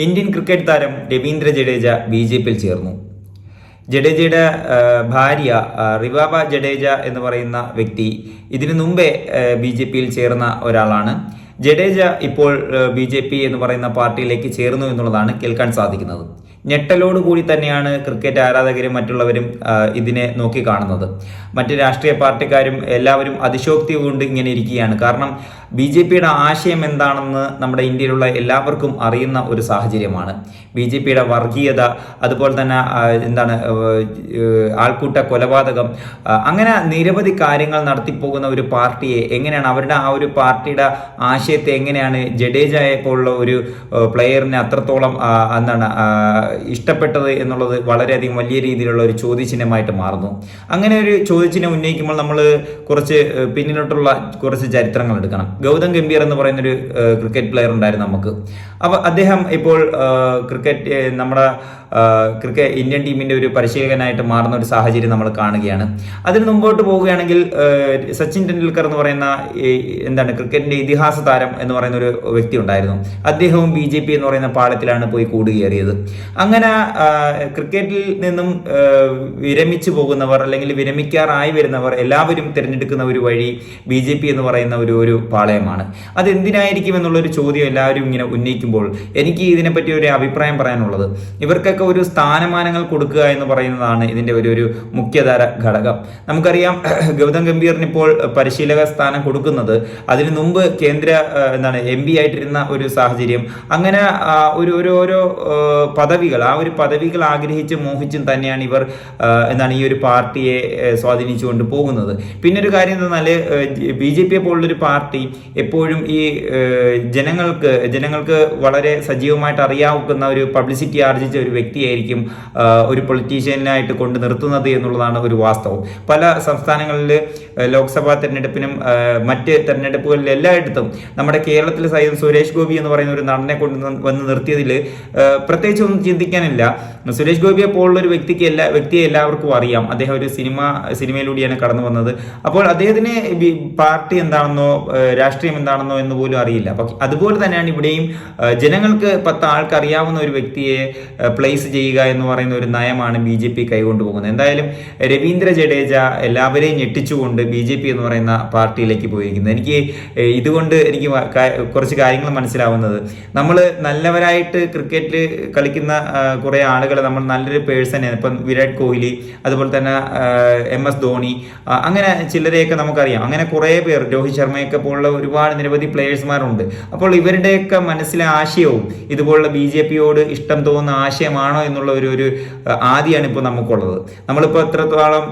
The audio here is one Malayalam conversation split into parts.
ഇന്ത്യൻ ക്രിക്കറ്റ് താരം രവീന്ദ്ര ജഡേജ ബി ജെ പിയിൽ ചേർന്നു. ജഡേജയുടെ ഭാര്യ റിവാബ ജഡേജ എന്ന് പറയുന്ന വ്യക്തി ഇതിനു മുമ്പേ ബി ജെ പിയിൽ ചേർന്ന ഒരാളാണ്. ജഡേജ ഇപ്പോൾ ബി ജെ പി എന്ന് പറയുന്ന പാർട്ടിയിലേക്ക് ചേർന്നു എന്നുള്ളതാണ് കേൾക്കാൻ സാധിക്കുന്നത്. ഞെട്ടലോടുകൂടി തന്നെയാണ് ക്രിക്കറ്റ് ആരാധകരും മറ്റുള്ളവരും ഇതിനെ നോക്കി കാണുന്നത്. മറ്റ് രാഷ്ട്രീയ പാർട്ടിക്കാരും എല്ലാവരും അതിശോക്തി കൊണ്ട് ഇങ്ങനെ ഇരിക്കുകയാണ്. കാരണം ബി ജെ പിയുടെ ആശയം എന്താണെന്ന് നമ്മുടെ ഇന്ത്യയിലുള്ള എല്ലാവർക്കും അറിയുന്ന ഒരു സാഹചര്യമാണ്. ബി ജെ പിയുടെ വർഗീയത അതുപോലെ തന്നെ എന്താണ് ആൾക്കൂട്ട കൊലപാതകം അങ്ങനെ നിരവധി കാര്യങ്ങൾ നടത്തിപ്പോകുന്ന ഒരു പാർട്ടിയെ എങ്ങനെയാണ് അവരുടെ ആ ഒരു പാർട്ടിയുടെ ആശയത്തെ എങ്ങനെയാണ് ജഡേജയെ പോലുള്ള ഒരു പ്ലെയറിനെ അത്രത്തോളം എന്താണ് ഇഷ്ടപ്പെട്ടത് എന്നുള്ളത് വളരെയധികം വലിയ രീതിയിലുള്ള ഒരു ചോദ്യചിഹ്നമായിട്ട് മാറുന്നു. അങ്ങനെ ഒരു ചോദ്യചിഹ്നം ഉന്നയിക്കുമ്പോൾ നമ്മൾ കുറച്ച് പിന്നിലോട്ടുള്ള കുറച്ച് ചരിത്രങ്ങൾ എടുക്കണം. ഗൗതം ഗംഭീർ എന്ന് പറയുന്നൊരു ക്രിക്കറ്റ് പ്ലെയർ ഉണ്ടായിരുന്നു നമുക്ക്. അപ്പോൾ അദ്ദേഹം ഇപ്പോൾ ക്രിക്കറ്റ് നമ്മുടെ ക്രിക്കറ്റ് ഇന്ത്യൻ ടീമിന്റെ ഒരു പരിശീലകനായിട്ട് മാറുന്ന ഒരു സാഹചര്യം നമ്മൾ കാണുകയാണ്. അതിന് മുമ്പോട്ട് പോവുകയാണെങ്കിൽ സച്ചിൻ ടെണ്ടുൽക്കർ എന്ന് പറയുന്ന എന്താണ് ക്രിക്കറ്റിന്റെ ഇതിഹാസ താരം എന്ന് പറയുന്ന ഒരു വ്യക്തി ഉണ്ടായിരുന്നു. അദ്ദേഹവും ബി ജെ പി എന്ന് പറയുന്ന പാളത്തിലാണ് പോയി കൂടുകയറിയത്. അങ്ങനെ ക്രിക്കറ്റിൽ നിന്നും വിരമിച്ച് പോകുന്നവർ അല്ലെങ്കിൽ വിരമിക്കാറായി വരുന്നവർ എല്ലാവരും തിരഞ്ഞെടുക്കുന്ന ഒരു വഴി ബി ജെ പി എന്ന് പറയുന്ന ഒരു ഒരു പാളയമാണ്. അത് എന്തിനായിരിക്കും എന്നുള്ളൊരു ചോദ്യം എല്ലാവരും ഇങ്ങനെ ഉന്നയിക്കുമ്പോൾ എനിക്ക് ഇതിനെപ്പറ്റി ഒരു അഭിപ്രായം പറയാനുള്ളത്. ഇവർക്കൊക്കെ ഒരു സ്ഥാനമാനങ്ങൾ കൊടുക്കുക എന്ന് പറയുന്നതാണ് ഇതിന്റെ ഒരു ഒരു മുഖ്യധാര ഘടകം. നമുക്കറിയാം ഗൗതം ഗംഭീറിന് ഇപ്പോൾ പരിശീലക സ്ഥാനം കൊടുക്കുന്നത്. അതിനു മുമ്പ് കേന്ദ്ര എന്താണ് എം പി ആയിട്ടിരുന്ന ഒരു സാഹചര്യം. അങ്ങനെ ഒരു ഒരു പദവികൾ ആ ഒരു പദവികൾ ആഗ്രഹിച്ച് മോഹിച്ചും തന്നെയാണ് ഇവർ എന്താണ് ഈ ഒരു പാർട്ടിയെ സ്വാധീനിച്ചുകൊണ്ട് പോകുന്നത്. പിന്നെ ഒരു കാര്യം എന്തെന്നാൽ ബി ജെ പിയെ പോലുള്ളൊരു പാർട്ടി എപ്പോഴും ഈ ജനങ്ങൾക്ക് ജനങ്ങൾക്ക് വളരെ സജീവമായിട്ട് അറിയാവുന്ന ഒരു പബ്ലിസിറ്റി ആർജിച്ച ഒരു വ്യക്തിയായിരിക്കും ഒരു പൊളിറ്റീഷ്യനായിട്ട് കൊണ്ട് നിർത്തുന്നത് എന്നുള്ളതാണ് ഒരു വാസ്തവം. പല സംസ്ഥാനങ്ങളിൽ ലോക്സഭാ തെരഞ്ഞെടുപ്പിനും മറ്റ് തെരഞ്ഞെടുപ്പുകളിൽ എല്ലായിടത്തും നമ്മുടെ കേരളത്തിൽ സൈദ് സുരേഷ് ഗോപി എന്ന് പറയുന്ന ഒരു നടനെ കൊണ്ട് വന്ന് നിർത്തിയതിൽ പ്രത്യേകിച്ച് ഒന്നും ചിന്തിക്കാനില്ല. സുരേഷ് ഗോപിയെ പോലുള്ള ഒരു വ്യക്തിക്ക് എല്ലാ വ്യക്തിയെ എല്ലാവർക്കും അറിയാം. അദ്ദേഹം ഒരു സിനിമ സിനിമയിലൂടെയാണ് കടന്നു വന്നത്. അപ്പോൾ അദ്ദേഹത്തിന് പാർട്ടി എന്താണെന്നോ രാഷ്ട്രീയം എന്താണെന്നോ എന്ന് പോലും അറിയില്ല. അപ്പൊ അതുപോലെ തന്നെയാണ് ഇവിടെയും ജനങ്ങൾക്ക് പത്ത് ആൾക്ക് അറിയാവുന്ന ഒരു വ്യക്തിയെ പ്ലേസ് ചെയ്യുക എന്ന് പറയുന്ന ഒരു നയമാണ് ബി ജെ പി കൈകൊണ്ടു പോകുന്നത് എന്തായാലും രവീന്ദ്ര ജഡേജ എല്ലാവരെയും ഞെട്ടിച്ചുകൊണ്ട് ബി ജെ പി എന്ന് പറയുന്ന പാർട്ടിയിലേക്ക് പോയിരിക്കുന്നത് എനിക്ക് ഇതുകൊണ്ട് എനിക്ക് കുറച്ച് കാര്യങ്ങൾ മനസ്സിലാവുന്നത്. നമ്മൾ നല്ലവരായിട്ട് ക്രിക്കറ്റിൽ കളിക്കുന്ന കുറേ ആളുകൾ നമ്മൾ നല്ലൊരു പേഴ്സൺ ഇപ്പം വിരാട് കോഹ്ലി അതുപോലെ തന്നെ എം എസ് ധോണി അങ്ങനെ ചിലരെയൊക്കെ നമുക്കറിയാം. അങ്ങനെ കുറേ പേർ രോഹിത് ശർമ്മയൊക്കെ പോലുള്ള ഒരുപാട് നിരവധി പ്ലേയേഴ്സ്മാരുണ്ട് അപ്പോൾ ഇവരുടെയൊക്കെ മനസ്സിലെ ആശയവും ഇതുപോലുള്ള ബി ജെ പിയോട് ഇഷ്ടം തോന്നുന്ന ആശയമാണോ എന്നുള്ള ഒരു ഒരു ആദിയാണ് ഇപ്പോൾ നമുക്കുള്ളത്. നമ്മളിപ്പോൾ എത്രത്തോളം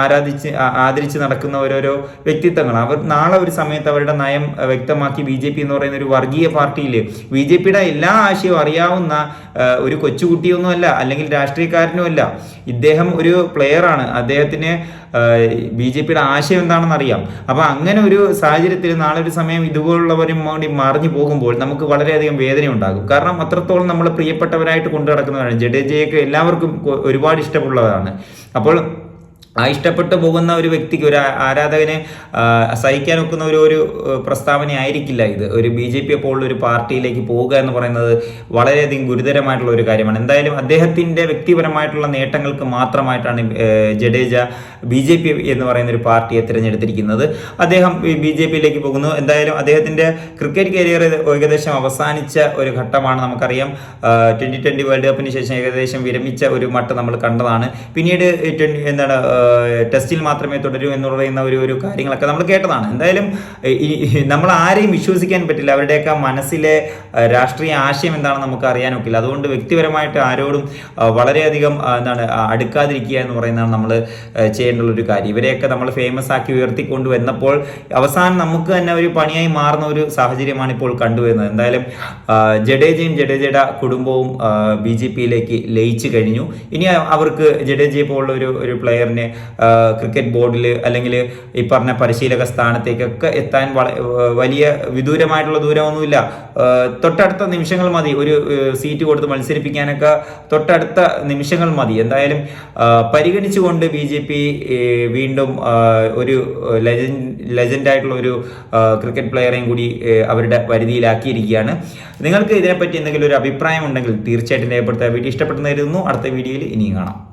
ആരാധിച്ച് ആദരിച്ച് നടക്കുന്ന ഓരോരോ വ്യക്തിത്വങ്ങൾ അവർ നാളെ ഒരു സമയത്ത് അവരുടെ നയം വ്യക്തമാക്കി ബി ജെ പി എന്ന് പറയുന്ന ഒരു വർഗീയ പാർട്ടിയിൽ ബി ജെ പിയുടെ എല്ലാ ആശയവും അറിയാവുന്ന ഒരു കൊച്ചുകുട്ടിയൊന്നുമല്ല അല്ലെങ്കിൽ രാഷ്ട്രീയക്കാരനുമല്ല ഇദ്ദേഹം ഒരു പ്ലെയറാണ് അദ്ദേഹത്തിന് ബി ജെ പിയുടെ ആശയം എന്താണെന്ന് അറിയാം. അപ്പൊ അങ്ങനെ ഒരു സാഹചര്യത്തിൽ നാളെ ഒരു സമയം ഇതുപോലുള്ളവരും വേണ്ടി മറിഞ്ഞു പോകുമ്പോൾ നമുക്ക് വളരെയധികം വേദന ഉണ്ടാകും കാരണം അത്രത്തോളം നമ്മൾ പ്രിയപ്പെട്ടവരായിട്ട് കൊണ്ടു നടക്കുന്നവരാണ് ജഡേജയൊക്കെ എല്ലാവർക്കും ഒരുപാട് ഇഷ്ടമുള്ളതാണ്. അപ്പോൾ ആ ഇഷ്ടപ്പെട്ടു പോകുന്ന ഒരു വ്യക്തിക്ക് ഒരു ആരാധകനെ സഹിക്കാൻ ഒക്കുന്ന ഒരു ഒരു പ്രസ്താവന ആയിരിക്കില്ല ഇത്. ഒരു ബി ജെ പി പോലുള്ള ഒരു പാർട്ടിയിലേക്ക് പോവുക എന്ന് പറയുന്നത് വളരെയധികം ഗുരുതരമായിട്ടുള്ള ഒരു കാര്യമാണ്. എന്തായാലും അദ്ദേഹത്തിന്റെ വ്യക്തിപരമായിട്ടുള്ള നേട്ടങ്ങൾക്ക് മാത്രമായിട്ടാണ് ജഡേജ ബി ജെ പി എന്ന് പറയുന്ന ഒരു പാർട്ടിയെ തിരഞ്ഞെടുത്തിരിക്കുന്നത്. അദ്ദേഹം ബി ജെ പിയിലേക്ക് പോകുന്നു. എന്തായാലും അദ്ദേഹത്തിന്റെ ക്രിക്കറ്റ് കരിയർ ഏകദേശം അവസാനിച്ച ഒരു ഘട്ടമാണ് നമുക്കറിയാം. ട്വന്റി ട്വന്റി വേൾഡ് കപ്പിന് ശേഷം ഏകദേശം വിരമിച്ച ഒരു മട്ട് നമ്മൾ കണ്ടതാണ്. പിന്നീട് എന്താണ് ടെസ്റ്റിൽ മാത്രമേ തുടരൂ എന്ന് പറയുന്ന ഒരു ഒരു കാര്യങ്ങളൊക്കെ നമ്മൾ കേട്ടതാണ്. എന്തായാലും നമ്മൾ ആരെയും വിശ്വസിക്കാൻ പറ്റില്ല. അവരുടെയൊക്കെ മനസ്സിലെ രാഷ്ട്രീയ ആശയം എന്താണെന്ന് നമുക്ക് അറിയാനൊക്കില്ല. അതുകൊണ്ട് വ്യക്തിപരമായിട്ട് ആരോടും വളരെയധികം എന്താണ് അടുക്കാതിരിക്കുക എന്ന് പറയുന്നതാണ് നമ്മൾ ചെയ്യേണ്ടുള്ള ഒരു കാര്യം. ഇവരെയൊക്കെ നമ്മൾ ഫേമസ് ആക്കി ഉയർത്തിക്കൊണ്ട് വന്നപ്പോൾ അവസാനം നമുക്ക് തന്നെ ഒരു പണിയായി മാറുന്ന ഒരു സാഹചര്യമാണ് ഇപ്പോൾ കണ്ടുവരുന്നത്. എന്തായാലും ജഡേജയും ജഡേജയുടെ കുടുംബവും ബി ജെ പിയിലേക്ക് ലയിച്ചു കഴിഞ്ഞു. ഇനി അവർക്ക് ജഡേജയെ പോലുള്ള ഒരു ഒരു പ്ലെയറിനെ ക്രിക്കറ്റ് ബോർഡിൽ അല്ലെങ്കിൽ ഈ പറഞ്ഞ പരിശീലക സ്ഥാനത്തേക്കൊക്കെ എത്താൻ വലിയ വിദൂരമായിട്ടുള്ള ദൂരമൊന്നുമില്ല. തൊട്ടടുത്ത നിമിഷങ്ങൾ മതി. ഒരു സീറ്റ് കൊടുത്ത് മത്സരിപ്പിക്കാനൊക്കെ തൊട്ടടുത്ത നിമിഷങ്ങൾ മതി. എന്തായാലും പരിഗണിച്ചുകൊണ്ട് ബി ജെ പി വീണ്ടും ഒരു ലെജൻഡ് ലെജൻഡായിട്ടുള്ള ഒരു ക്രിക്കറ്റ് പ്ലെയറെയും കൂടി അവരുടെ പരിധിയിലാക്കിയിരിക്കുകയാണ്. നിങ്ങൾക്ക് ഇതിനെപ്പറ്റി എന്തെങ്കിലും ഒരു അഭിപ്രായം ഉണ്ടെങ്കിൽ തീർച്ചയായിട്ടും രേഖപ്പെടുത്തുക വീഡിയോ ഇഷ്ടപ്പെട്ടെന്ന് കരുതുന്നു. അടുത്ത വീഡിയോയിൽ ഇനിയും കാണാം.